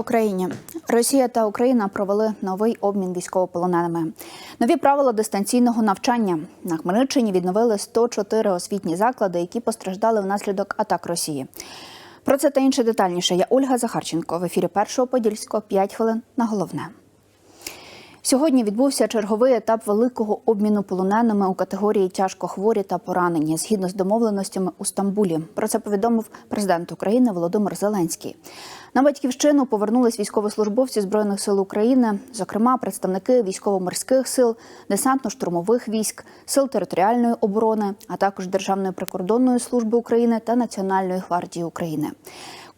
Україні! Росія та Україна провели новий обмін військовополоненими. Нові правила дистанційного навчання на Хмельниччині відновили 104 освітні заклади, які постраждали внаслідок атак Росії. Про це та інше детальніше. Я Ольга Захарченко в ефірі першого подільського 5 хвилин на головне. Сьогодні відбувся черговий етап великого обміну полоненими у категорії тяжко хворі та поранені згідно з домовленостями у Стамбулі. Про це повідомив президент України Володимир Зеленський. На батьківщину повернулись військовослужбовці збройних сил України, зокрема представники військово-морських сил, десантно-штурмових військ, сил територіальної оборони, а також Державної прикордонної служби України та Національної гвардії України.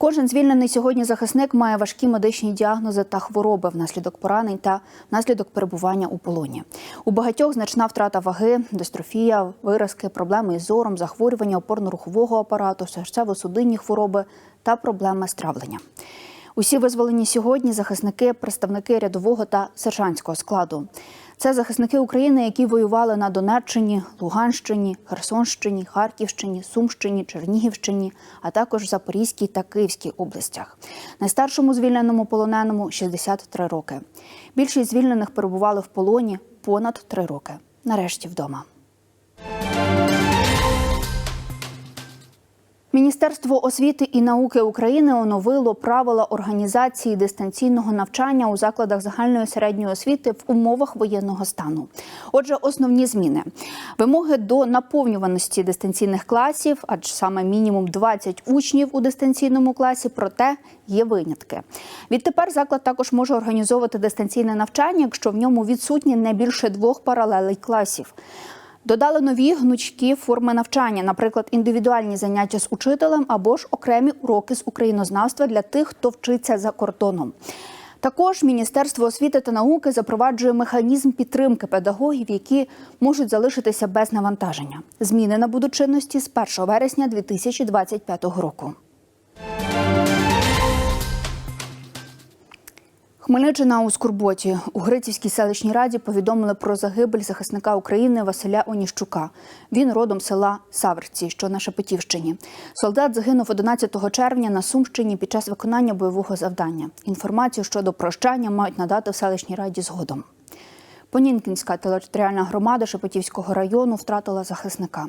Кожен звільнений сьогодні захисник має важкі медичні діагнози та хвороби внаслідок поранень та внаслідок перебування у полоні. У багатьох значна втрата ваги, дистрофія, виразки, проблеми із зором, захворювання опорно-рухового апарату, серцево-судинні хвороби та проблеми з травленням. Усі визволені сьогодні захисники, представники рядового та сержантського складу. Це захисники України, які воювали на Донеччині, Луганщині, Херсонщині, Харківщині, Сумщині, Чернігівщині, а також Запорізькій та Київській областях. Найстаршому звільненому полоненому 63 роки. Більшість звільнених перебували в полоні понад три роки. Нарешті вдома. Міністерство освіти і науки України оновило правила організації дистанційного навчання у закладах загальної середньої освіти в умовах воєнного стану. Отже, основні зміни вимоги до наповнюваності дистанційних класів, адже саме мінімум 20 учнів у дистанційному класі, проте є винятки. Відтепер заклад також може організовувати дистанційне навчання, якщо в ньому відсутні не більше двох паралелей класів. Додали нові гнучкі форми навчання, наприклад, індивідуальні заняття з учителем або ж окремі уроки з українознавства для тих, хто вчиться за кордоном. Також Міністерство освіти та науки запроваджує механізм підтримки педагогів, які можуть залишитися без навантаження. Зміни набудуть чинності з 1 вересня 2025 року. Хмельниччина у Скорботі у Грицівській селищній раді повідомили про загибель захисника України Василя Оніщука. Він родом села Саверці, що на Шепетівщині. Солдат загинув 11 червня на Сумщині під час виконання бойового завдання. Інформацію щодо прощання мають надати в селищній раді згодом. Понінкінська територіальна громада Шепетівського району втратила захисника.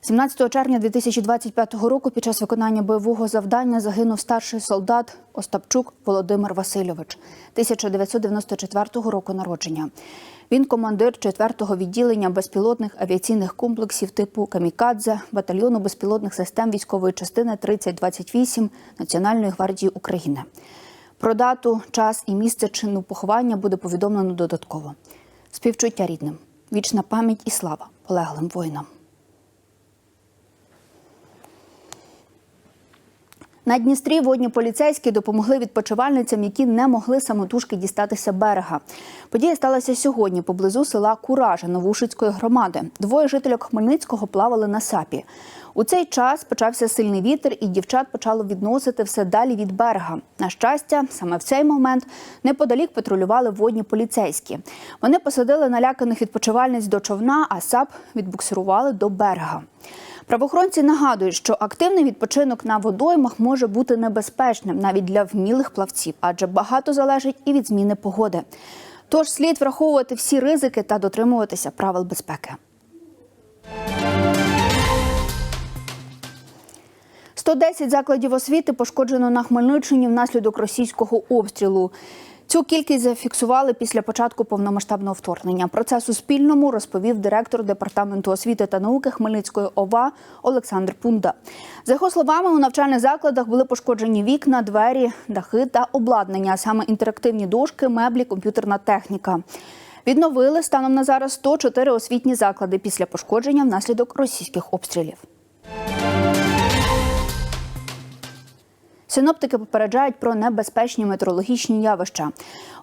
17 червня 2025 року під час виконання бойового завдання загинув старший солдат Остапчук Володимир Васильович 1994 року народження. Він командир 4-го відділення безпілотних авіаційних комплексів типу Камікадзе, батальйону безпілотних систем військової частини 3028 Національної гвардії України. Про дату, час і місце чину поховання буде повідомлено додатково. Співчуття рідним, вічна пам'ять і слава полеглим воїнам. На Дністрі водні поліцейські допомогли відпочивальницям, які не могли самотужки дістатися берега. Подія сталася сьогодні поблизу села Куража Новушицької громади. Двоє жителів Хмельницького плавали на сапі. У цей час почався сильний вітер, і дівчат почало відносити все далі від берега. На щастя, саме в цей момент неподалік патрулювали водні поліцейські. Вони посадили наляканих відпочивальниць до човна, а сап відбуксирували до берега. Правоохоронці нагадують, що активний відпочинок на водоймах може бути небезпечним навіть для вмілих плавців, адже багато залежить і від зміни погоди. Тож слід враховувати всі ризики та дотримуватися правил безпеки. 110 закладів освіти пошкоджено на Хмельниччині внаслідок російського обстрілу. Цю кількість зафіксували після початку повномасштабного вторгнення. Про це Суспільному розповів директор департаменту освіти та науки Хмельницької ОВА Олександр Пунда. За його словами, у навчальних закладах були пошкоджені вікна, двері, дахи та обладнання, а саме інтерактивні дошки, меблі, комп'ютерна техніка. Відновили станом на зараз 104 освітні заклади після пошкодження внаслідок російських обстрілів. Синоптики попереджають про небезпечні метеорологічні явища.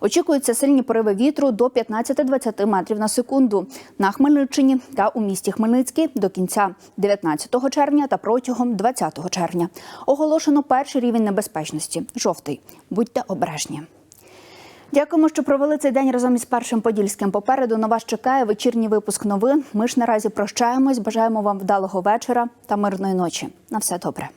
Очікуються сильні пориви вітру до 15-20 метрів на секунду на Хмельниччині та у місті Хмельницький до кінця 19 червня та протягом 20 червня. Оголошено перший рівень небезпечності жовтий. Будьте обережні. Дякуємо, що провели цей день разом із першим подільським. Попереду на вас чекає вечірній випуск новин. Ми ж наразі прощаємось. Бажаємо вам вдалого вечора та мирної ночі. На все добре.